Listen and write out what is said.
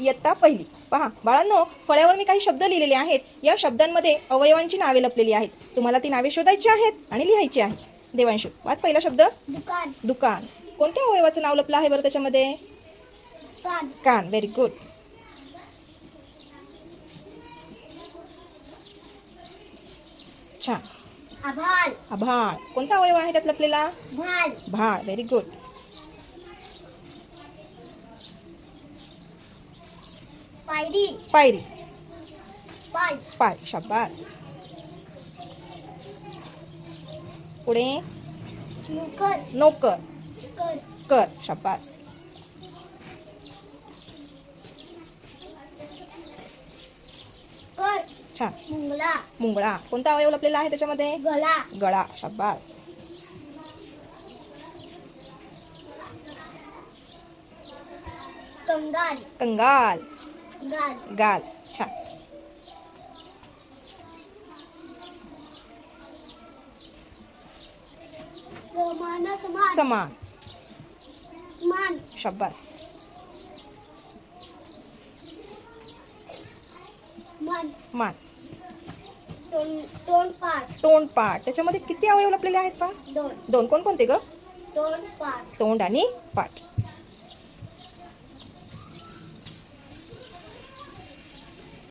इयत्ता पहिली. पहा बाळांनो फळ्यावर मी काही शब्द लिहिलेले आहेत. या शब्दांमध्ये अवयवांची नावे लपलेली आहेत. तुम्हाला ती नावे शोधायची आहेत आणि लिहायची आहेत. देवांशू वाच पहिला शब्द. दुकान. दुकान. कोणत्या अवयवाचं नाव लपलं आहे बरं त्याच्यामध्ये? कान कान व्हेरी गुड छान. आभाळ. आभाळ. कोणता अवयव आहे त्यात लपलेला? भाळ. व्हेरी गुड पायरी. पायरी. पाय. पाय शाबास. पुढे. मुखर नोकर. कर कर शाबास. कर. छान. मुंगला मुंगळा. कोणता अवयव लपलेला आहे त्याच्यामध्ये? गळा. गळा शाबास. कंगाल. कंगाल. गाल. गाल छान. समान मान शाबास. मन. मान. तोंड पाठ तोंड पाठ त्याच्यामध्ये किती अवयव लपलेले आहेत पा दोन. दोन. कोणकोणते ग? तोंड पाठ तोंड आणि पाठ.